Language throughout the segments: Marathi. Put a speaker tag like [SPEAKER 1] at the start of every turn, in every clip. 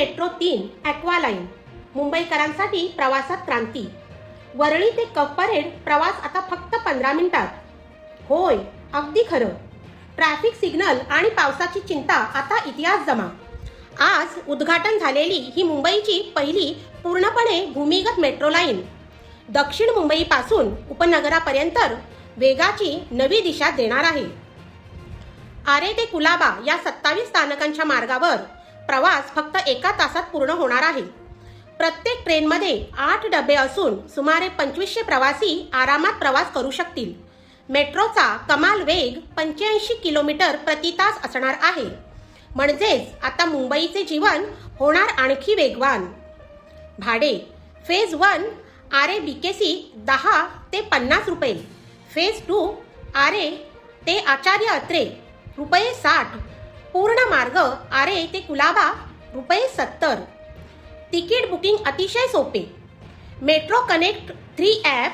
[SPEAKER 1] मेट्रो तीन ॲक्वा लाईन मुंबईकरांसाठी प्रवासात क्रांती. वरळी ते कप परेड प्रवास आता फक्त पंधरा मिनिटात. होय अगदी खरं. ट्रॅफिक सिग्नल आणि पावसाची चिंता आता इतिहास जमा. आज उद्घाटन झालेली ही मुंबईची पहिली पूर्णपणे भूमिगत मेट्रो लाईन. दक्षिण मुंबईपासून उपनगरापर्यंत वेगाची नवी दिशा देणार आहे. आरे ते कुलाबा या सत्तावीस स्थानकांच्या मार्गावर प्रवास फक्त एका तासात पूर्ण होणार आहे. प्रत्येक ट्रेनमध्ये आठ डबे असून सुमारे पंचवीसशे प्रवासी आरामात प्रवास करू शकतील. मेट्रोचा कमाल वेग पंच्याऐंशी किलोमीटर प्रति तास असणार आहे. म्हणजेच आता मुंबईचे जीवन होणार आणखी वेगवान. भाडे फेज वन आरे सी दहा ते पन्नास रुपये. फेज टू आरे ते आचार्य अत्रे रुपये साठ. पूर्ण मार्ग आरे ते कुलाबा रुपये सत्तर. तिकीट बुकिंग अतिशय सोपे. Metro connect three app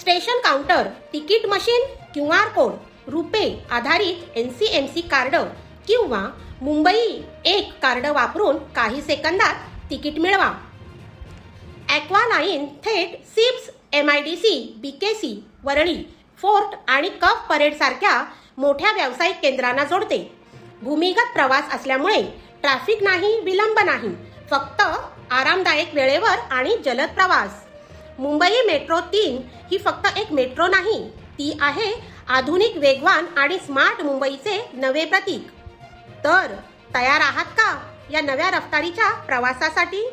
[SPEAKER 1] station counter ticket machine Q R code RuPay आधारित N C M C card किंवा मुंबई एक कार्ड वापरून काही सेकंदात तिकीट मिळवा. ॲक्वा लाईन थेट SEEPZ M I D C B K C Worli Fort आणि कफ परेडसारख्या मोठ्या व्यावसायिक केंद्रांना जोडते. भूमिगत प्रवास असल्यामुळे ट्रॅफिक नाही विलंब नाही फक्त आरामदायक वेळेवर आणि जलद प्रवास. मुंबई मेट्रो तीन ही फक्त एक मेट्रो नाही ती आहे आधुनिक वेगवान आणि स्मार्ट मुंबईचे नवे प्रतीक. तर तयार आहात का या नव्या रफ्तारीच्या प्रवासासाठी?